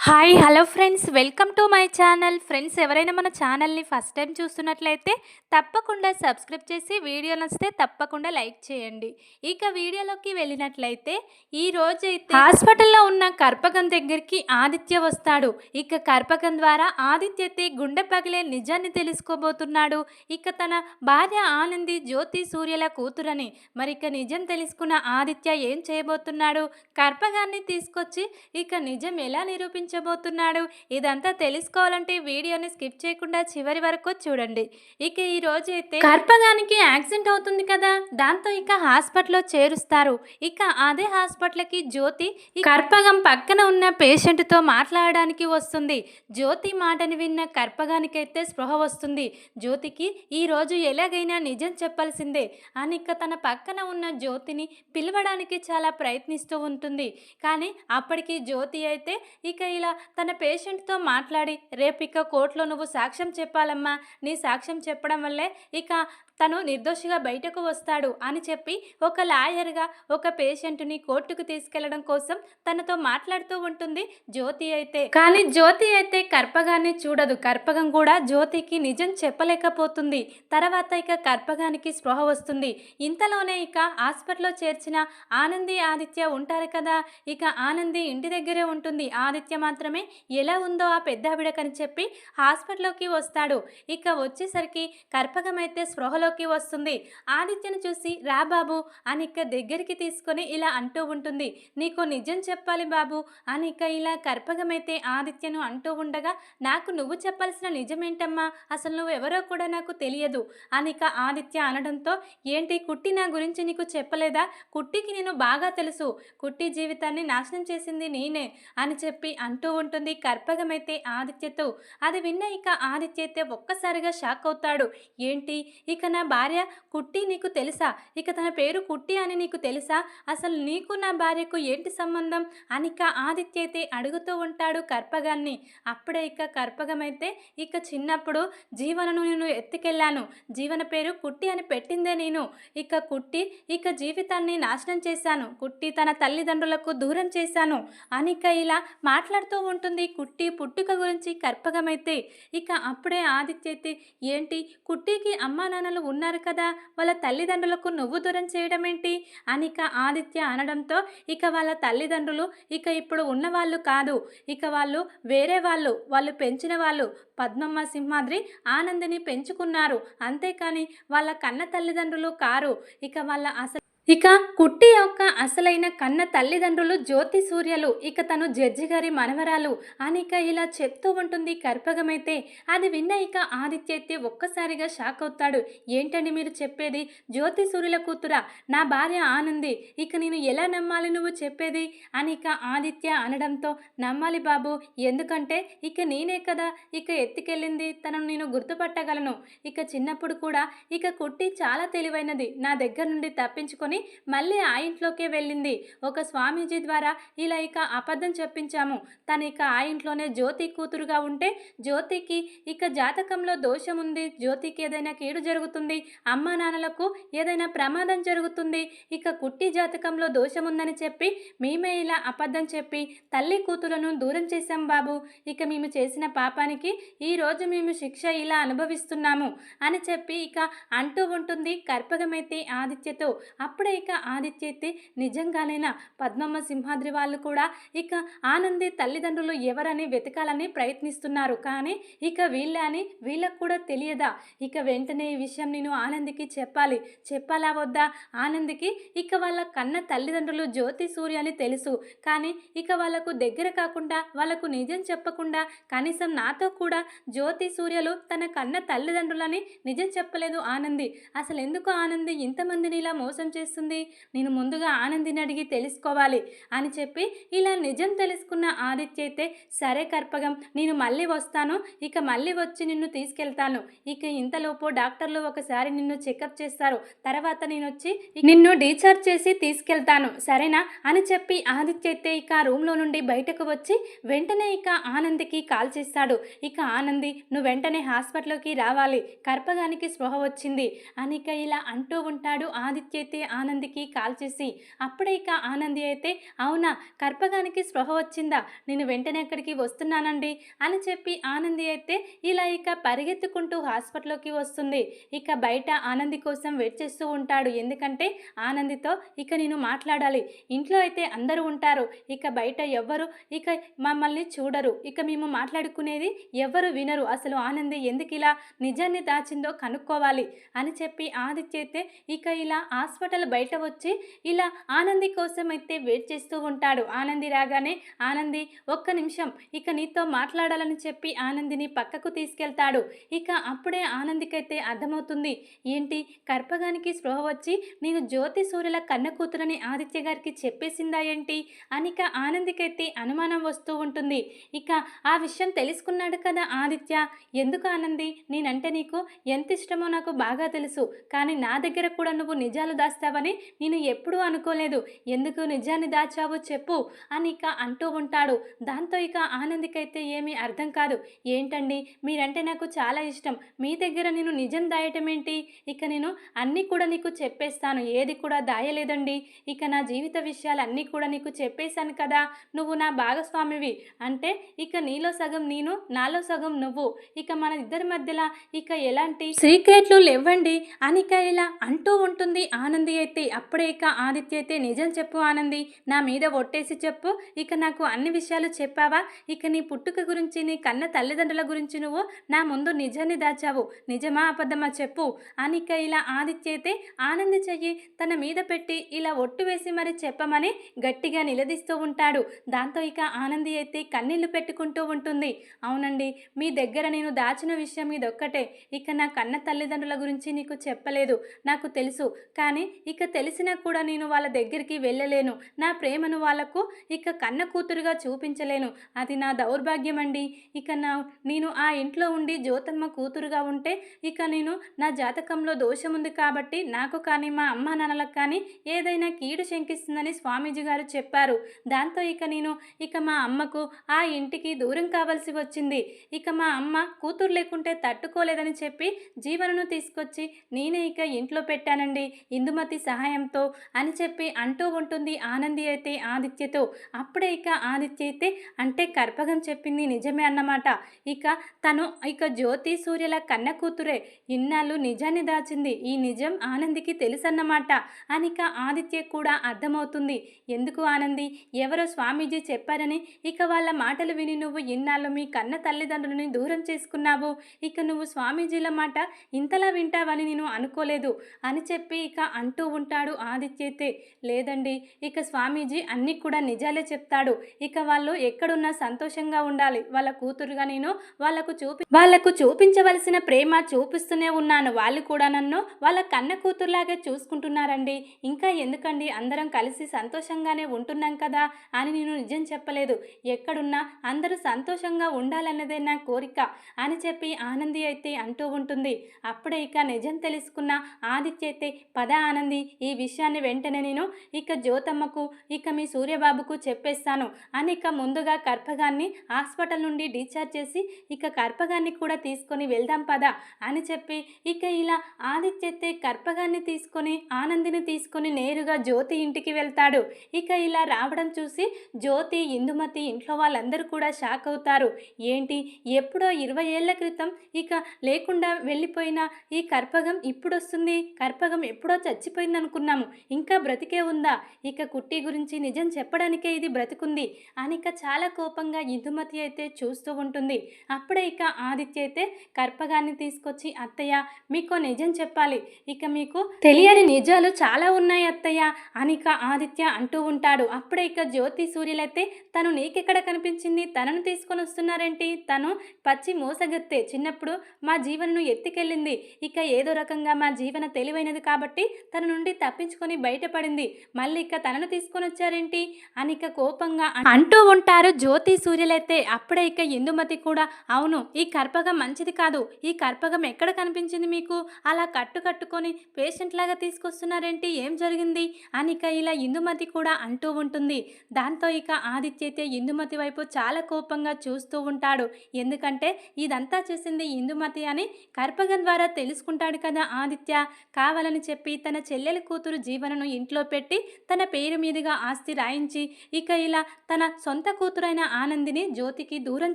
Hi hello friends. Welcome to my channel. Friends ఎవరైనా మన ఛానల్ని ఫస్ట్ టైం చూస్తున్నట్లయితే తప్పకుండా సబ్స్క్రైబ్ చేసి వీడియో నచ్చితే తప్పకుండా లైక్ చేయండి. ఇక వీడియోలోకి వెళ్ళినట్లయితే ఈ రోజు అయితే హాస్పిటల్లో ఉన్న కర్పకం దగ్గరికి ఆదిత్య వస్తాడు. ఇక కర్పకం ద్వారా ఆదిత్య అయితే గుండె పగిలే నిజాన్ని తెలుసుకోబోతున్నాడు. ఇక తన భార్య ఆనంది జ్యోతి సూర్యల కూతురని మరి ఇక నిజం తెలుసుకున్న ఆదిత్య ఏం చేయబోతున్నాడు? కర్పగాన్ని తీసుకొచ్చి ఇక నిజం ఎలా నిరూపించబోతున్నాడు ఇదంతా తెలుసుకోవాలంటే వీడియోని స్కిప్ చేయకుండా చివరి వరకు చూడండి. ఇక ఈ రోజు అయితే కర్పగానికి యాక్సిడెంట్ అవుతుంది కదా? దాంతో ఇక హాస్పిటల్లో చేరుస్తారు. ఇక అదే హాస్పిటల్కి జ్యోతి కర్పగం పక్కన ఉన్న పేషెంట్తో మాట్లాడడానికి వస్తుంది. జ్యోతి మాటని విన్న కర్పగానికైతే స్పృహ వస్తుంది. జ్యోతికి ఈ రోజు ఎలాగైనా నిజం చెప్పాల్సిందే. అని ఇక తన పక్కన ఉన్న జ్యోతిని పిలవడానికి చాలా ప్రయత్నిస్తూ ఉంటుంది. కానీ అప్పటికి జ్యోతి అయితే ఇక ఇలా తన పేషెంట్తో మాట్లాడి రేపు ఇక కోర్టులో నువ్వు సాక్ష్యం చెప్పాలమ్మా. నీ సాక్ష్యం చెప్పడం వల్లే ఇక తను నిర్దోషిగా బయటకు వస్తాడు అని చెప్పి ఒక లాయర్గా ఒక పేషెంట్ని కోర్టుకు తీసుకెళ్ళడం కోసం తనతో మాట్లాడుతూ ఉంటుంది జ్యోతి అయితే. కానీ జ్యోతి అయితే కర్పగాన్ని చూడదు. కర్పగం కూడా జ్యోతికి నిజం చెప్పలేకపోతుంది. తర్వాత ఇక కర్పగానికి స్పృహ వస్తుంది. ఇంతలోనే ఇక హాస్పిటల్లో చేర్చిన ఆనంది ఆదిత్య ఉంటారు కదా! ఇక ఆనంది ఇంటి దగ్గరే ఉంటుంది. ఆదిత్య మాత్రమే ఎలా ఉందో ఆ పెద్ద ఆవిడకని చెప్పి హాస్పిటల్లోకి వస్తాడు. ఇక వచ్చేసరికి కర్పగం అయితే స్పృహలో స్పృహలోకి వస్తుంది. ఆదిత్యను చూసి రా బాబు అనిక దగ్గరికి తీసుకొని ఇలా అంటూ ఉంటుంది. నీకు నిజం చెప్పాలి బాబు. అనిక ఇలా కర్పగమైతే ఆదిత్యను అంటూ ఉండగా నాకు నువ్వు చెప్పాల్సిన నిజమేంటమ్మా? అసలు నువ్వు ఎవరో కూడా నాకు తెలియదు. అనిక ఆదిత్య అనడంతో ఏంటి కుట్టి నా గురించి నీకు చెప్పలేదా? కుట్టికి నేను బాగా తెలుసు. కుట్టి జీవితాన్ని నాశనం చేసింది నేనే అని చెప్పి అంటూ ఉంటుంది కర్పగమైతే ఆదిత్యతో. అది విన్న ఇక ఆదిత్య అయితే ఒక్కసారిగా షాక్ అవుతాడు. ఏంటి? ఇక నా భార్య కుట్టి నీకు తెలుసా? ఇక తన పేరు కుట్టి అని నీకు తెలుసా? అసలు నీకు నా భార్యకు ఏంటి సంబంధం? అనిక ఆదిత్య అయితే అడుగుతూ ఉంటాడు కర్పగాన్ని. అప్పుడే ఇక కర్పగమైతే ఇక చిన్నప్పుడు జీవనను నేను ఎత్తుకెళ్ళాను. జీవన పేరు కుట్టి అని పెట్టిందే నేను. ఇక కుట్టి ఇక జీవితాన్ని నాశనం చేశాను. కుట్టి తన తల్లిదండ్రులకు దూరం చేశాను. అనిక ఇలా మాట్లాడుతూ ఉంటుంది కుట్టి పుట్టుక గురించి కర్పగమైతే. ఇక అప్పుడే ఆదిత్య అయితే ఏంటి కుట్టికి అమ్మా నాన్నలు ఉన్నారు కదా వాళ్ళ తల్లిదండ్రులకు నువ్వు దూరం చేయడం ఏంటి అనిక ఆదిత్య అనడంతో ఇక వాళ్ళ తల్లిదండ్రులు ఇక ఇప్పుడు ఉన్నవాళ్ళు కాదు. ఇక వాళ్ళు వేరే వాళ్ళు వాళ్ళు పెంచిన వాళ్ళు. పద్మమ్మ సింహాద్రి ఆనందిని పెంచుకున్నారు. అంతేకాని వాళ్ళ కన్న తల్లిదండ్రులు కారు. ఇక వాళ్ళ అసలు ఇక కుట్టి యొక్క అసలైన కన్న తల్లిదండ్రులు జ్యోతి సూర్యలు ఇక తను జడ్జి గారి మనవరాలు అనిక ఇలా చెప్తూ ఉంటుంది కర్పగమైతే. అది విన్న ఇక ఆదిత్య అయితే ఒక్కసారిగా షాక్ అవుతాడు. ఏంటండి మీరు చెప్పేది? జ్యోతి సూర్యుల కూతురా? నా భార్య ఆనంది. ఇక నేను ఎలా నమ్మాలి నువ్వు చెప్పేది? అని ఇక ఆదిత్య అనడంతో నమ్మాలి బాబు ఎందుకంటే ఇక నేనే కదా. ఇక ఎత్తుకెళ్ళింది తనను నేను గుర్తుపట్టగలను. ఇక చిన్నప్పుడు కూడా ఇక కుట్టి చాలా తెలివైనది. నా దగ్గర నుండి తప్పించుకొని మళ్ళీ ఆ ఇంట్లోకే వెళ్ళింది. ఒక స్వామీజీ ద్వారా ఇలా ఇక అబద్ధం చెప్పించాము. తను ఇక ఆ ఇంట్లోనే జ్యోతి కూతురుగా ఉంటే జ్యోతికి ఇక జాతకంలో దోషం ఉంది. జ్యోతికి ఏదైనా కీడు జరుగుతుంది. అమ్మా నాన్నలకు ఏదైనా ప్రమాదం జరుగుతుంది. ఇక కుట్టి జాతకంలో దోషం ఉందని చెప్పి మేమే ఇలా అబద్ధం చెప్పి తల్లి కూతురులను దూరం చేశాం బాబు. ఇక మేము చేసిన పాపానికి ఈరోజు మేము శిక్ష ఇలా అనుభవిస్తున్నాము అని చెప్పి ఇక అంటూ ఉంటుంది కర్పగమైతే ఆదిత్యతో. అప్పుడు ఇక ఆదిత్య అయితే నిజంగానైనా? పద్మమ్మ సింహాద్రి వాళ్ళు కూడా ఇక ఆనంది తల్లిదండ్రులు ఎవరని వెతకాలని ప్రయత్నిస్తున్నారు. కానీ ఇక వీళ్ళే అని వీళ్ళకు కూడా తెలియదా? ఇక వెంటనే ఈ విషయం నేను ఆనందికి చెప్పాలి. చెప్పాలా వద్దా? ఆనందికి ఇక వాళ్ళ కన్న తల్లిదండ్రులు జ్యోతి సూర్య అని తెలుసు. కానీ ఇక వాళ్ళకు దగ్గర కాకుండా వాళ్ళకు నిజం చెప్పకుండా కనీసం నాతో కూడా జ్యోతి సూర్యలు తన కన్న తల్లిదండ్రులని నిజం చెప్పలేదు ఆనంది. అసలు ఎందుకు ఆనంది ఇంతమందిని ఇలా మోసం చేసి అనిపిస్తుంది. నేను ముందుగా ఆనందిని అడిగి తెలుసుకోవాలి అని చెప్పి ఇలా నిజం తెలుసుకున్న ఆదిత్య అయితే సరే కర్పగం నేను మళ్ళీ వస్తాను. ఇక మళ్ళీ వచ్చి నిన్ను తీసుకెళ్తాను. ఇక ఇంతలోపు డాక్టర్లు ఒకసారి నిన్ను చెకప్ చేస్తారు. తర్వాత నేను వచ్చి నిన్ను డిశ్చార్జ్ చేసి తీసుకెళ్తాను. సరేనా? అని చెప్పి ఆదిత్య అయితే ఇక రూమ్లో నుండి బయటకు వచ్చి వెంటనే ఇక ఆనందికి కాల్ చేస్తాడు. ఇక ఆనంది నువ్వు వెంటనే హాస్పిటల్కి రావాలి. కర్పగానికి స్పృహ వచ్చింది. అని ఇక ఇలా అంటూ ఉంటాడు ఆదిత్య అయితే. ఆనందికి కాల్ చేసి అప్పుడే ఇక ఆనంది అయితే అవునా? కర్పగానికి స్పృహ వచ్చిందా? నేను వెంటనే అక్కడికి వస్తున్నానండి అని చెప్పి ఆనంది అయితే ఇలా ఇక పరిగెత్తుకుంటూ హాస్పిటల్లోకి వస్తుంది. ఇక బయట ఆనంది కోసం వెయిట్ చేస్తూ ఉంటాడు. ఎందుకంటే ఆనందితో ఇక నేను మాట్లాడాలి. ఇంట్లో అయితే అందరూ ఉంటారు. ఇక బయట ఎవ్వరు ఇక మమ్మల్ని చూడరు. ఇక మేము మాట్లాడుకునేది ఎవ్వరు వినరు. అసలు ఆనంది ఎందుకు ఇలా నిజాన్ని దాచిందో కనుక్కోవాలి అని చెప్పి ఆదిత్య అయితే ఇక ఇలా హాస్పిటల్ బయట వచ్చి ఇలా ఆనంది కోసం అయితే వెయిట్ చేస్తూ ఉంటాడు. ఆనంది రాగానే ఆనంది ఒక్క నిమిషం ఇక నీతో మాట్లాడాలని చెప్పి ఆనందిని పక్కకు తీసుకెళ్తాడు. ఇక అప్పుడే ఆనందికైతే అర్థమవుతుంది. ఏంటి? కర్పగానికి స్పృహ వచ్చి నేను జ్యోతి సూర్యుల కన్న కూతురని ఆదిత్య గారికి చెప్పేసిందా ఏంటి? అనిక ఆనందికైతే అనుమానం వస్తూ ఉంటుంది. ఇక ఆ విషయం తెలుసుకున్నాడు కదా ఆదిత్య. ఎందుకు ఆనంది? నేనంటే నీకు ఎంత ఇష్టమో నాకు బాగా తెలుసు. కానీ నా దగ్గర కూడా నువ్వు నిజాలు దాస్తావని నేను ఎప్పుడూ అనుకోలేదు. ఎందుకు నిజాన్ని దాచావో చెప్పు అని ఇక అంటూ ఉంటాడు. దాంతో ఇక ఆనందికైతే ఏమీ అర్థం కాదు. ఏంటండి? మీరంటే నాకు చాలా ఇష్టం. మీ దగ్గర నేను నిజం దాయటం ఏంటి? ఇక నేను అన్నీ కూడా నీకు చెప్పేస్తాను. ఏది కూడా దాయలేదండి. ఇక నా జీవిత విషయాలు అన్నీ కూడా నీకు చెప్పేశాను కదా. నువ్వు నా భాగస్వామివి. అంటే ఇక నీలో సగం నేను నాలో సగం నువ్వు. ఇక మన ఇద్దరి మధ్యలో ఇక ఎలాంటి సీక్రెట్లు లేవండి అనిక ఇలా అంటూ ఉంటుంది ఆనంది అయితే. అప్పుడే ఇక ఆదిత్య అయితే నిజం చెప్పు ఆనంది నా మీద ఒట్టేసి చెప్పు. ఇక నాకు అన్ని విషయాలు చెప్పావా? ఇక నీ పుట్టుక గురించి నీ కన్న తల్లిదండ్రుల గురించి నువ్వు నా ముందు నిజాన్ని దాచావు. నిజమా అబద్ధమా చెప్పు. అనిక ఇలా ఆదిత్య అయితే ఆనంది చెయ్యి తన మీద పెట్టి ఇలా ఒట్టు వేసి మరి చెప్పమని గట్టిగా నిలదీస్తూ ఉంటాడు. దాంతో ఇక ఆనంది అయితే కన్నీళ్ళు పెట్టుకుంటూ ఉంటుంది. అవునండి మీ దగ్గర నేను దాచిన విషయం ఇదొక్కటే. ఇక నా కన్న తల్లిదండ్రుల గురించి నీకు చెప్పలేదు నాకు తెలుసు. కానీ ఇక ఇక తెలిసినా కూడా నేను వాళ్ళ దగ్గరికి వెళ్ళలేను. నా ప్రేమను వాళ్ళకు ఇక కన్న కూతురుగా చూపించలేను. అది నా దౌర్భాగ్యం అండి ఇక నా నేను ఆ ఇంట్లో ఉండి జ్యోతమ్మ కూతురుగా ఉంటే ఇక నేను నా జాతకంలో దోషం ఉంది కాబట్టి నాకు కానీ మా అమ్మ నాన్నలకు కానీ ఏదైనా కీడు శంకిస్తుందని స్వామీజీ గారు చెప్పారు. దాంతో ఇక నేను ఇక మా అమ్మకు ఆ ఇంటికి దూరం కావాల్సి వచ్చింది. ఇక మా అమ్మ కూతురు లేకుంటే తట్టుకోలేదని చెప్పి జీవనను తీసుకొచ్చి నేనే ఇక ఇంట్లో పెట్టానండి. ఇందుమతి సహాయంతో అని చెప్పి అంటూ ఉంటుంది ఆనంది అయితే ఆదిత్యతో. అప్పుడే ఇక ఆదిత్య అయితే అంటే కర్పగం చెప్పింది నిజమే అన్నమాట. ఇక తను ఇక జ్యోతి సూర్యల కన్న కూతురే. ఇన్నాళ్ళు నిజాన్ని దాచింది. ఈ నిజం ఆనందికి తెలుసన్నమాట అనిక ఆదిత్య కూడా అర్థమవుతుంది. ఎందుకు ఆనంది? ఎవరో స్వామీజీ చెప్పారని. ఇక వాళ్ళ మాటలు విని నువ్వు ఇన్నాళ్ళు మీ కన్న తల్లిదండ్రులని దూరం చేసుకున్నావు. ఇక నువ్వు స్వామీజీల మాట ఇంతలా వింటావని నేను అనుకోలేదు అని చెప్పి ఇక అంటూ ఉంటాడు ఆదిత్యతే. లేదండి ఇక స్వామీజీ అన్నీ కూడా నిజాలే చెప్తాడు. ఇక వాళ్ళు ఎక్కడున్నా సంతోషంగా ఉండాలి. వాళ్ళ కూతురుగా నేను వాళ్ళకు చూపి వాళ్ళకు చూపించవలసిన ప్రేమ చూపిస్తూనే ఉన్నాను. వాళ్ళు కూడా నన్ను వాళ్ళ కన్న కూతురులాగే చూసుకుంటున్నారండి. ఇంకా ఎందుకండి అందరం కలిసి సంతోషంగానే ఉంటున్నాం కదా అని నేను నిజం చెప్పలేదు. ఎక్కడున్నా అందరూ సంతోషంగా ఉండాలన్నదే నా కోరిక అని చెప్పి ఆనంది అయితే అంటూ ఉంటుంది. అప్పుడే ఇక నిజం తెలుసుకున్న ఆదిత్య అయితే పద ఆనంది ఈ విషయాన్ని వెంటనే నేను ఇక జ్యోతమ్మకు ఇక మీ సూర్యబాబుకు చెప్పేస్తాను. అని ఇక ముందుగా కర్పగాన్ని హాస్పిటల్ నుండి డిశ్చార్జ్ చేసి ఇక కర్పగాన్ని కూడా తీసుకొని వెళ్దాం పదా అని చెప్పి ఇక ఇలా ఆదిత్యతే కర్పగాన్ని తీసుకొని ఆనందిని తీసుకొని నేరుగా జ్యోతి ఇంటికి వెళ్తాడు. ఇక ఇలా రావడం చూసి జ్యోతి ఇందుమతి ఇంట్లో వాళ్ళందరూ కూడా షాక్ అవుతారు. ఏంటి? ఎప్పుడో ఇరవై ఏళ్ళ క్రితం ఇక లేకుండా వెళ్ళిపోయిన ఈ కర్పగం ఇప్పుడు వస్తుంది కర్పగం ఎప్పుడో చచ్చిపోయింది అనుకున్నాము ఇంకా బ్రతికే ఉందా? ఇక కుట్టి గురించి నిజం చెప్పడానికే ఇది బ్రతికుంది. అని ఇక చాలా కోపంగా ఇందుమతి అయితే చూస్తూ ఉంటుంది. అప్పుడే ఇక ఆదిత్య అయితే కర్పగాన్ని తీసుకొచ్చి అత్తయ్య మీకు నిజం చెప్పాలి. ఇక మీకు తెలియని నిజాలు చాలా ఉన్నాయి అత్తయ్య అని ఇక ఆదిత్య అంటూ ఉంటాడు. అప్పుడే ఇక జ్యోతి సూర్యులైతే తను నీకెక్కడ కనిపించింది? తనను తీసుకొని వస్తున్నారేంటి? తను పచ్చి మోసగత్తే. చిన్నప్పుడు మా జీవనను ఎత్తికెళ్ళింది. ఇక ఏదో రకంగా మా జీవన తెలివైనది కాబట్టి తనను నుండి తప్పించుకొని బయటపడింది. మళ్ళీ ఇక తనను తీసుకొని వచ్చారేంటి? అని ఇక కోపంగా అంటూ ఉంటారు జ్యోతి సూర్యులైతే. అప్పుడే ఇక ఇందుమతి కూడా అవును ఈ కర్పగం మంచిది కాదు. ఈ కర్పగం ఎక్కడ కనిపించింది మీకు? అలా కట్టు కట్టుకొని పేషెంట్ లాగా తీసుకొస్తున్నారేంటి? ఏం జరిగింది? అని ఇక ఇలా ఇందుమతి కూడా అంటూ ఉంటుంది. దాంతో ఇక ఆదిత్య అయితే ఇందుమతి వైపు చాలా కోపంగా చూస్తూ ఉంటాడు. ఎందుకంటే ఇదంతా చేసింది ఇందుమతి అని కర్పగం ద్వారా తెలుసుకుంటాడు కదా ఆదిత్య. కావాలని చెప్పి తన చెల్లె చెల్లెలి కూతురు జీవనను ఇంట్లో పెట్టి తన పేరు మీదుగా ఆస్తి రాయించి ఇక ఇలా తన సొంత కూతురైన ఆనందిని జ్యోతికి దూరం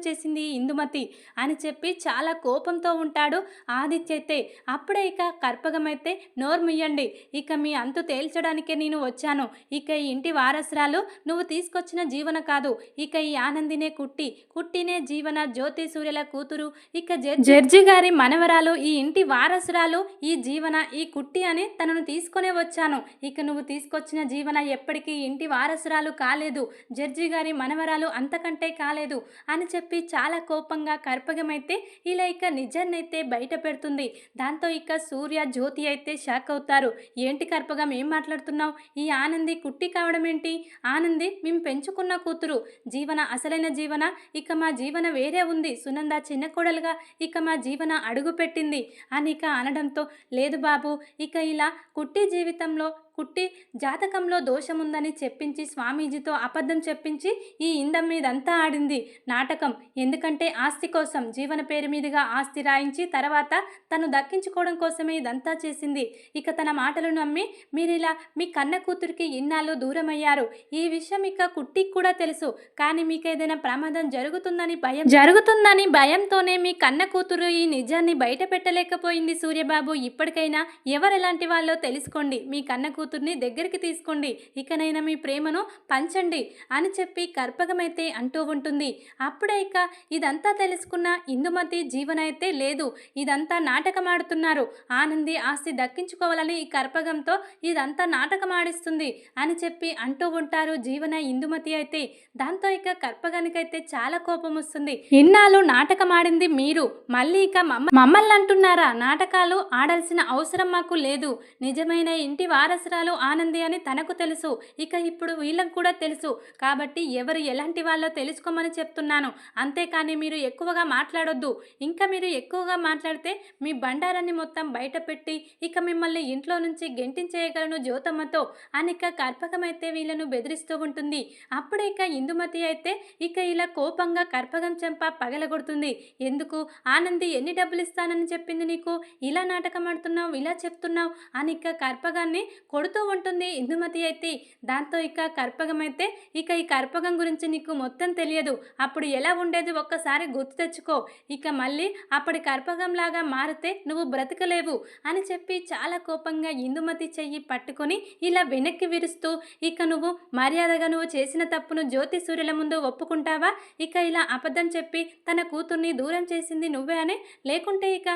చేసింది ఇందుమతి అని చెప్పి చాలా కోపంతో ఉంటాడు ఆదిత్యతే. అప్పుడే ఇక కర్పగమైతే నోర్ముయ్యండి ఇక మీ అంతు తేల్చడానికే నేను వచ్చాను. ఇక ఈ ఇంటి వారసురాలు నువ్వు తీసుకొచ్చిన జీవన కాదు. ఇక ఈ ఆనందినే కుట్టి కుట్టినే జీవన జ్యోతి సూర్యల కూతురు. ఇక జడ్జి గారి మనవరాలు ఈ ఇంటి వారసురాలు ఈ జీవన ఈ కుట్టి అని తనను తీసుకొని వచ్చాను. ఇక నువ్వు తీసుకొచ్చిన జీవన ఎప్పటికీ ఇంటి వారసురాలు కాలేదు. జడ్జి గారి మనవరాలు అంతకంటే కాలేదు అని చెప్పి చాలా కోపంగా కర్పగమైతే ఇలా ఇక నిజాన్నైతే బయట పెడుతుంది. దాంతో ఇక సూర్య జ్యోతి అయితే షాక్ అవుతారు. ఏంటి కర్పగం ఏం మాట్లాడుతున్నావు? ఈ ఆనంది కుట్టి కావడం ఏంటి? ఆనంది మేము పెంచుకున్న కూతురు. జీవన అసలైన జీవన ఇక మా జీవన వేరే ఉంది. సునంద చిన్న కోడలుగా ఇక మా జీవన అడుగు పెట్టింది. అని ఇక అనడంతో లేదు బాబు ఇక ఇలా కుట్టి జీవితంలో కుట్టి జాతకంలో దోషముందని చెప్పించి స్వామీజీతో అబద్ధం చెప్పించి ఈ ఇందం మీదంతా ఆడింది నాటకం. ఎందుకంటే ఆస్తి కోసం జీవన పేరు మీదుగా ఆస్తి రాయించి తర్వాత తను దక్కించుకోవడం కోసమే ఇదంతా చేసింది. ఇక తన మాటలు నమ్మి మీరు ఇలా మీ కన్న కూతురికి ఇన్నాళ్ళు దూరమయ్యారు. ఈ విషయం ఇక కుట్టికి కూడా తెలుసు. కానీ మీకు ఏదైనా ప్రమాదం జరుగుతుందని భయం జరుగుతుందని భయంతోనే మీ కన్న కూతురు ఈ నిజాన్ని బయట పెట్టలేకపోయింది సూర్యబాబు. ఇప్పటికైనా ఎవరు ఎలాంటి వాళ్ళో తెలుసుకోండి. మీ కన్న కూతురు కూతుర్ని దగ్గరికి తీసుకోండి. ఇకనైనా మీ ప్రేమను పంచండి అని చెప్పి కర్పగమైతే అంటూ ఉంటుంది. అప్పుడే ఇక ఇదంతా తెలుసుకున్న ఇందుమతి జీవనైతే అయితే లేదు. ఇదంతా నాటకం ఆడుతున్నారు ఆనంది ఆస్తి దక్కించుకోవాలని ఈ కర్పగంతో ఇదంతా నాటకం ఆడిస్తుంది అని చెప్పి అంటూ ఉంటారు జీవన ఇందుమతి అయితే. దాంతో ఇక కర్పగానికైతే చాలా కోపం వస్తుంది. ఇన్నాళ్ళు నాటకం ఆడింది మీరు. మళ్ళీ ఇక మమ్మ మమ్మల్ని అంటున్నారా? నాటకాలు ఆడాల్సిన అవసరం మాకు లేదు. నిజమైన ఇంటి ప్రమాదాలు ఆనంది అని తనకు తెలుసు. ఇక ఇప్పుడు వీళ్ళకు కూడా తెలుసు. కాబట్టి ఎవరు ఎలాంటి వాళ్ళో తెలుసుకోమని చెప్తున్నాను. అంతేకాని మీరు ఎక్కువగా మాట్లాడొద్దు. ఇంకా మీరు ఎక్కువగా మాట్లాడితే మీ బండారాన్ని మొత్తం బయట పెట్టి ఇక మిమ్మల్ని ఇంట్లో నుంచి గెంటించేయగలను జ్యోతమ్మతో అనిక కర్పకమైతే వీళ్ళను బెదిరిస్తూ ఉంటుంది. అప్పుడే ఇక ఇందుమతి అయితే ఇక ఇలా కోపంగా కర్పగం చెంప పగలగొడుతుంది. ఎందుకు? ఆనంది ఎన్ని డబ్బులు ఇస్తానని చెప్పింది నీకు? ఇలా నాటకం ఆడుతున్నావు ఇలా చెప్తున్నావు అనిక కర్పగాన్ని కర్పగాన్ని కొడుతూ ఉంటుంది. ఇందుమతి అయితే దాంతో ఇక కర్పగం అయితే ఇక ఈ కర్పగం గురించి నీకు మొత్తం తెలియదు. అప్పుడు ఎలా ఉండేది ఒక్కసారి గుర్తు తెచ్చుకో. ఇక మళ్ళీ అప్పటి కర్పగంలాగా మారితే నువ్వు బ్రతకలేవు అని చెప్పి చాలా కోపంగా ఇందుమతి చెయ్యి పట్టుకొని ఇలా వెనక్కి విరుస్తూ ఇక నువ్వు మర్యాదగా నువ్వు చేసిన తప్పును జ్యోతి సూర్యుల ముందు ఒప్పుకుంటావా? ఇక ఇలా అబద్ధం చెప్పి తన కూతుర్ని దూరం చేసింది నువ్వే అని? లేకుంటే ఇక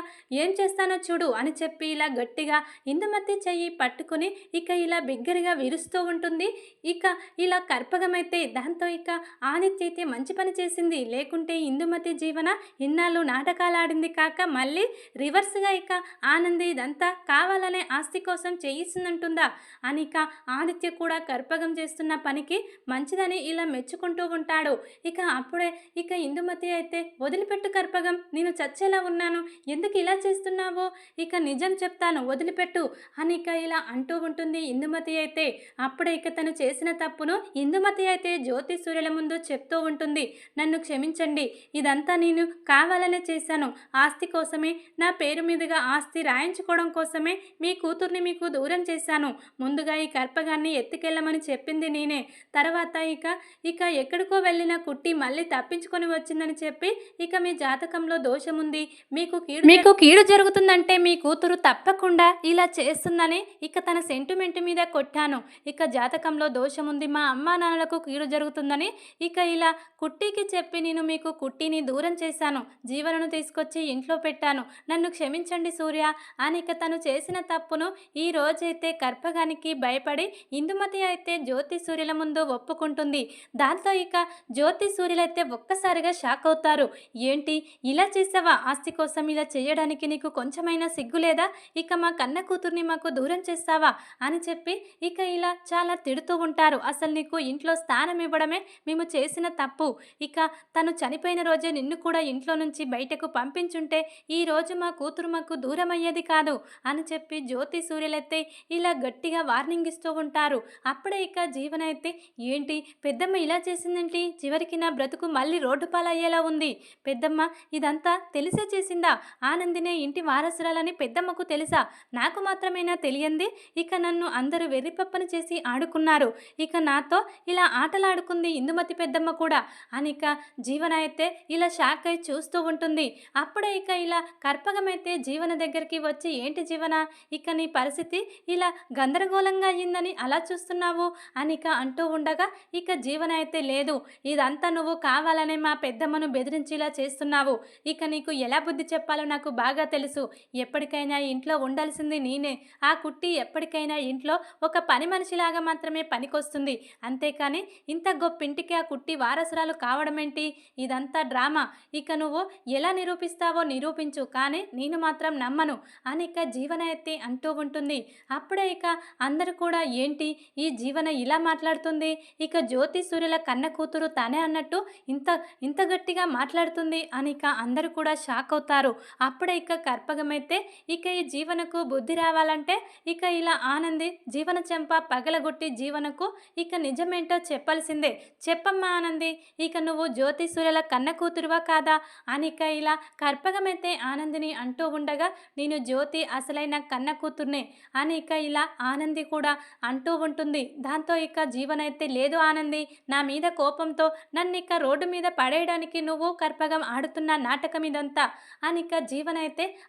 ఏం చేస్తానో చూడు అని చెప్పి ఇలా గట్టిగా ఇందుమతి చెయ్యి పట్టుకుని ఇక ఇలా బిగ్గరగా విరుస్తూ ఉంటుంది. ఇక ఇలా కర్పగమైతే దాంతో ఇక ఆదిత్య అయితే మంచి పని చేసింది. లేకుంటే ఇందుమతి జీవన ఇన్నాళ్ళు నాటకాలు ఆడింది కాక మళ్ళీ రివర్స్గా ఇక ఆనంది ఇదంతా కావాలనే ఆస్తి కోసం చేయిస్తుందంటుందా? అని ఇక ఆదిత్య కూడా కర్పగం చేస్తున్న పనికి మంచిదని ఇలా మెచ్చుకుంటూ ఉంటాడు. ఇక అప్పుడే ఇక ఇందుమతి అయితే వదిలిపెట్టు కర్పగం నేను చచ్చేలా ఉన్నాను. ఎందుకు ఇలా చేస్తున్నావో? ఇక నిజం చెప్తాను వదిలిపెట్టు అని ఇక ఇలా అంటూ ఉంటుంది. ఇందుమతి అయితే అప్పుడే ఇక తను చేసిన తప్పును ఇందుమతి అయితే జ్యోతి సూర్యుల ముందు చెప్తూ ఉంటుంది. నన్ను క్షమించండి. ఇదంతా నేను కావాలనే చేశాను. ఆస్తి కోసమే నా పేరు మీదుగా ఆస్తి రాయించుకోవడం కోసమే మీ కూతుర్ని మీకు దూరం చేశాను. ముందుగా ఈ కర్పగాన్ని ఎత్తుకెళ్ళమని చెప్పింది నేనే. తర్వాత ఇక ఇక ఎక్కడికో వెళ్ళిన కుట్టి మళ్ళీ తప్పించుకొని వచ్చిందని చెప్పి ఇక మీ జాతకంలో దోషముంది. మీకు కీడు మీకు కీడు జరుగుతుందంటే మీ కూతురు తప్పకుండా ఇలా చేస్తుందని ఇక తన సెంటిమెంట్ మీద కొట్టాను. ఇక జాతకంలో దోషముంది మా అమ్మా నాన్నలకు కీడు జరుగుతుందని ఇక ఇలా కుట్టికి చెప్పి నేను మీకు కుట్టిని దూరం చేశాను. జీవనను తీసుకొచ్చి ఇంట్లో పెట్టాను. నన్ను క్షమించండి సూర్య అని ఇక తను చేసిన తప్పును ఈ రోజైతే కర్పగానికి భయపడి ఇందుమతి అయితే జ్యోతి సూర్యుల ముందు ఒప్పుకుంటుంది. దాంతో ఇక జ్యోతి సూర్యులైతే ఒక్కసారిగా షాక్ అవుతారు. ఏంటి? ఇలా చేసావా? ఆస్తి కోసం ఇలా చేయడానికి నీకు కొంచెమైనా సిగ్గు లేదా? ఇక మా కన్న కూతుర్ని మాకు దూరం చేస్తావా? అని చెప్పి ఇక ఇలా చాలా తిడుతూ ఉంటారు. అసలు నీకు ఇంట్లో స్థానం ఇవ్వడమే మేము చేసిన తప్పు. ఇక తను చనిపోయిన రోజే నిన్ను కూడా ఇంట్లో నుంచి బయటకు పంపించుంటే ఈ రోజు మా కూతురు మాకు దూరం అయ్యేది కాదు అని చెప్పి జ్యోతి సూర్యులైతే ఇలా గట్టిగా వార్నింగ్ ఇస్తూ ఉంటారు. అప్పుడే ఇక జీవన అయితే ఏంటి? పెద్దమ్మ ఇలా చేసిందేంటి? చివరికి నా బ్రతుకు మళ్ళీ రోడ్డు పాలయ్యేలా ఉంది. పెద్దమ్మ ఇదంతా తెలిసే చేసిందా? ఆనందినే ఇంటి వారసురాలని పెద్దమ్మకు తెలుసా? నాకు మాత్రమేనా తెలియంది? ఇక నా నన్ను అందరూ వెర్రిపప్పని చేసి ఆడుకున్నారు. ఇక నాతో ఇలా ఆటలాడుకుంది ఇందుమతి పెద్దమ్మ కూడా. అనిక జీవన అయితే ఇలా షాక్ అయి చూస్తూ ఉంటుంది. అప్పుడే ఇక ఇలా కర్పగమైతే జీవన దగ్గరికి వచ్చి ఏంటి జీవన? ఇక నీ పరిస్థితి ఇలా గందరగోళంగా అయ్యిందని అలా చూస్తున్నావు? అనిక అంటూ ఉండగా ఇక జీవన అయితే లేదు. ఇదంతా నువ్వు కావాలనే మా పెద్దమ్మను బెదిరించేలా చేస్తున్నావు. ఇక నీకు ఎలా బుద్ధి చెప్పాలో నాకు బాగా తెలుసు. ఎప్పటికైనా ఇంట్లో ఉండాల్సింది నేనే. ఆ కుట్టి ఎప్పటికైనా ఇంట్లో ఒక పని మనిషిలాగా మాత్రమే పనికొస్తుంది. అంతేకాని ఇంత గొప్పింటికి ఆ కుట్టి వారసురాలు కావడమేంటి ఇదంతా డ్రామా. ఇక నువ్వు ఎలా నిరూపిస్తావో నిరూపించు. కానీ నేను మాత్రం నమ్మను. అని ఇక జీవన ఎత్తి అంటూ ఉంటుంది. అప్పుడే ఇక అందరూ కూడా ఏంటి? ఈ జీవన ఇలా మాట్లాడుతుంది? ఇక జ్యోతి సూర్యుల కన్న కూతురు తానే అన్నట్టు ఇంత ఇంత గట్టిగా మాట్లాడుతుంది? అని ఇక అందరూ కూడా షాక్ అవుతారు. అప్పుడే ఇక కర్పగమైతే ఇక ఈ జీవనకు బుద్ధి రావాలంటే ఇక ఇలా ఆనంద జీవన చెంప పగలగొట్టి జీవనకు ఇక నిజమేంటో చెప్పాల్సిందే. చెప్పమ్మా ఆనంది ఇక నువ్వు జ్యోతి సూర్యుల కన్న కూతురువా కాదా? అని ఇక ఇలా కర్పగమైతే ఆనందిని అంటూ ఉండగా నేను జ్యోతి అసలైన కన్న కూతుర్నే అని ఇక ఇలా ఆనంది కూడా అంటూ ఉంటుంది. దాంతో ఇక జీవనైతే లేదు ఆనంది. నా మీద కోపంతో నన్ను ఇక రోడ్డు మీద పడేయడానికి నువ్వు కర్పగం ఆడుతున్న నాటకం ఇదంతా అని ఇక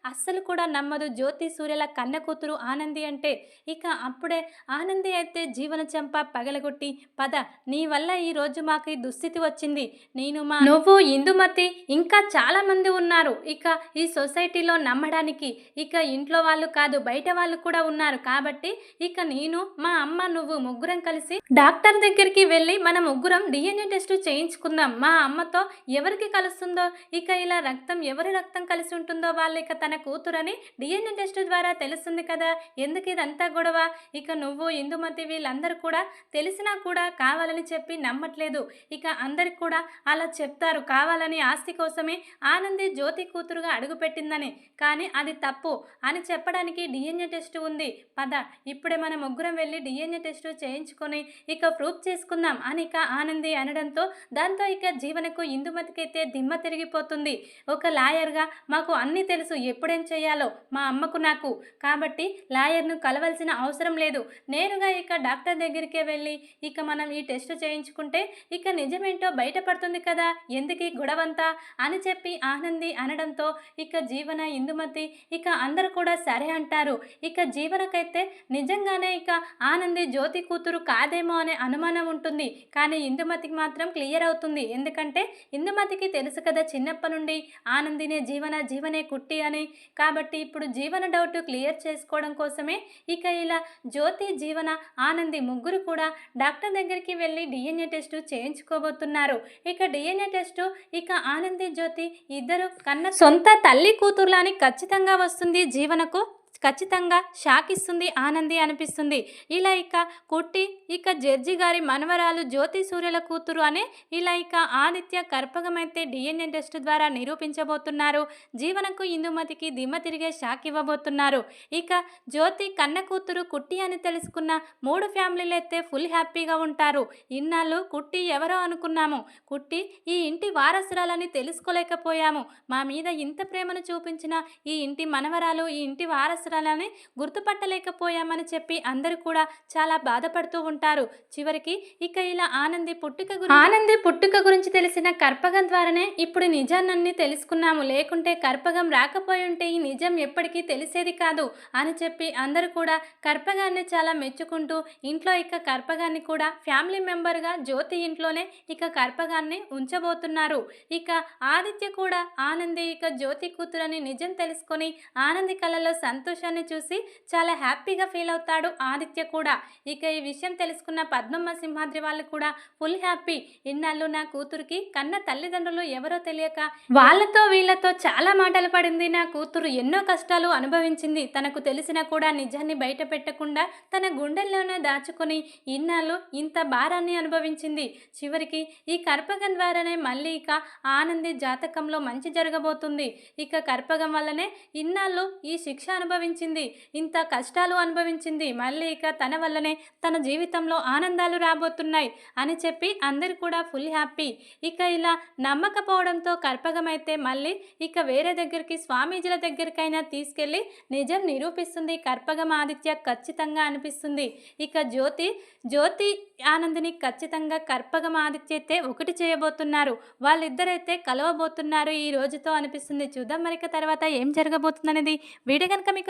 అస్సలు కూడా నమ్మదు జ్యోతి సూర్యుల కన్న కూతురు ఆనంది అంటే. ఇక అప్పుడే ఆనంది అయితే జీవన చెంప పగలగొట్టి పద నీ వల్ల ఈ రోజు మాకు ఈ దుస్థితి వచ్చింది. నేను మా నువ్వు ఇందుమతి ఇంకా చాలా మంది ఉన్నారు. ఇక ఈ సొసైటీలో నమ్మడానికి ఇక ఇంట్లో వాళ్ళు కాదు బయట వాళ్ళు కూడా ఉన్నారు. కాబట్టి ఇక నేను మా అమ్మ నువ్వు ముగ్గురం కలిసి డాక్టర్ దగ్గరికి వెళ్ళి మన ముగ్గురం డిఎన్ఏ టెస్ట్ చేయించుకుందాం. మా అమ్మతో ఎవరికి కలుస్తుందో ఇక ఇలా రక్తం ఎవరి రక్తం కలిసి ఉంటుందో వాళ్ళు ఇక తన కూతురని డిఎన్ఏ టెస్ట్ ద్వారా తెలుస్తుంది కదా. ఎందుకు ఇదంతా గొడవ? ఇక నువ్వు ఇందుమతి వీళ్ళందరూ కూడా తెలిసినా కూడా కావాలని చెప్పి నమ్మట్లేదు. ఇక అందరికి కూడా అలా చెప్తారు. కావాలని ఆస్తి కోసమే ఆనంది జ్యోతి కూతురుగా అడుగుపెట్టిందని. కానీ అది తప్పు అని చెప్పడానికి డిఎన్ఏ టెస్ట్ ఉంది. పద ఇప్పుడే మన ముగ్గురం వెళ్ళి డిఎన్ఏ టెస్ట్ చేయించుకొని ఇక ప్రూఫ్ చేసుకుందాం అని ఇక ఆనంది అనడంతో దాంతో ఇక జీవనకు ఇందుమతికైతే దిమ్మ తిరిగిపోతుంది. ఒక లాయర్గా మాకు అన్నీ తెలుసు. ఎప్పుడేం చేయాలో మా అమ్మకు నాకు. కాబట్టి లాయర్ను కలవాల్సిన అవసరం అవసరం లేదు. నేరుగా ఇక డాక్టర్ దగ్గరికే వెళ్ళి ఇక మనం ఈ టెస్ట్ చేయించుకుంటే ఇక నిజమేంటో బయటపడుతుంది కదా? ఎందుకు గొడవంతా? అని చెప్పి ఆనంది అనడంతో ఇక జీవన ఇందుమతి ఇక అందరు కూడా సరే అంటారు. ఇక జీవనకైతే నిజంగానే ఇక ఆనంది జ్యోతి కూతురు కాదేమో అనే అనుమానం ఉంటుంది. కానీ ఇందుమతికి మాత్రం క్లియర్ అవుతుంది. ఎందుకంటే ఇందుమతికి తెలుసు కదా చిన్నప్పటి నుండి ఆనందినే జీవన జీవనే కుట్టి అని. కాబట్టి ఇప్పుడు జీవన డౌట్ క్లియర్ చేసుకోవడం కోసమే ఇక ఇలా జ్యోతి జీవన ఆనంది ముగ్గురు కూడా డాక్టర్ దగ్గరికి వెళ్ళి డిఎన్ఏ టెస్ట్ చేయించుకోబోతున్నారు. ఇక డిఎన్ఏ టెస్ట్ ఇక ఆనంది జ్యోతి ఇద్దరు కన్న సొంత తల్లి కూతుర్లని ఖచ్చితంగా వస్తుంది జీవనకు. ఖచ్చితంగా షాక్ ఇస్తుంది ఆనంది అనిపిస్తుంది. ఇలా ఇక కుట్టి ఇక జడ్జి గారి మనవరాలు జ్యోతి సూర్యుల కూతురు అనే ఇలా ఇక ఆదిత్య కర్పకమైతే డిఎన్ఏ టెస్ట్ ద్వారా నిరూపించబోతున్నారు. జీవనకు ఇందుమతికి దిమ్మ తిరిగే షాక్ ఇవ్వబోతున్నారు. ఇక జ్యోతి కన్న కూతురు కుట్టి అని తెలుసుకున్న మూడు ఫ్యామిలీలు అయితే ఫుల్ హ్యాపీగా ఉంటారు. ఇన్నాళ్ళు కుట్టి ఎవరో అనుకున్నాము. కుట్టి ఈ ఇంటి వారసురాలని తెలుసుకోలేకపోయాము. మా మీద ఇంత ప్రేమను చూపించిన ఈ ఇంటి మనవరాలు ఈ ఇంటి వారసు వారసురాలని గుర్తుపట్టలేకపోయామని చెప్పి అందరూ కూడా చాలా బాధపడుతూ ఉంటారు. చివరికి ఇక ఇలా ఆనంది పుట్టుక గురించి ఆనంది పుట్టుక గురించి తెలిసిన కర్పగం ద్వారానే ఇప్పుడు నిజాన్ని తెలుసుకున్నాము. లేకుంటే కర్పగం రాకపోయి ఉంటే ఈ నిజం ఎప్పటికీ తెలిసేది కాదు అని చెప్పి అందరూ కూడా కర్పగాన్ని చాలా మెచ్చుకుంటూ ఇంట్లో ఇక కర్పగాన్ని కూడా ఫ్యామిలీ మెంబర్గా జ్యోతి ఇంట్లోనే ఇక కర్పగాన్ని ఉంచబోతున్నారు. ఇక ఆదిత్య కూడా ఆనంది ఇక జ్యోతి కూతురని నిజం తెలుసుకొని ఆనంది కళ్ళలో సంతోషాన్ని చూసి చాలా హ్యాపీగా ఫీల్ అవుతాడు ఆదిత్య కూడా. ఇక ఈ విషయం తెలుసుకున్న పద్మమ్మ సింహాద్రి వాళ్ళు కూడా ఫుల్ హ్యాపీ. ఇన్నాళ్ళు నా కూతురికి కన్న తల్లిదండ్రులు ఎవరో తెలియక వాళ్ళతో వీళ్ళతో చాలా మాటలు పడింది. నా కూతురు ఎన్నో కష్టాలు అనుభవించింది. తనకు తెలిసినా కూడా నిజాన్ని బయట పెట్టకుండా తన గుండెల్లోనే దాచుకొని ఇన్నాళ్ళు ఇంత భారాన్ని అనుభవించింది. చివరికి ఈ కర్పగం ద్వారానే మళ్ళీ ఇక ఆనంది జాతకంలో మంచి జరగబోతుంది. ఇక కర్పగం వల్లనే ఇన్నాళ్ళు ఈ శిక్ష అనుభవి అనుభవించింది. ఇంత కష్టాలు అనుభవించింది. మళ్ళీ ఇక తన వల్లనే తన జీవితంలో ఆనందాలు రాబోతున్నాయి అని చెప్పి అందరు కూడా ఫుల్ హ్యాపీ. ఇక ఇలా నమ్మకపోవడంతో కర్పగమైతే మళ్ళీ ఇక వేరే దగ్గరికి స్వామీజీల దగ్గరికైనా తీసుకెళ్ళి నిజం నిరూపిస్తుంది. కర్పగం ఆదిత్య ఖచ్చితంగా అనిపిస్తుంది. ఇక జ్యోతి జ్యోతి ఆనందిని ఖచ్చితంగా కర్పగం ఆదిత్య అయితే ఒకటి చేయబోతున్నారు. వాళ్ళిద్దరైతే కలవబోతున్నారు ఈ రోజుతో అనిపిస్తుంది. చూద్దాం మరిక తర్వాత ఏం జరగబోతుంది అనేది వీడియో కనుక మీకు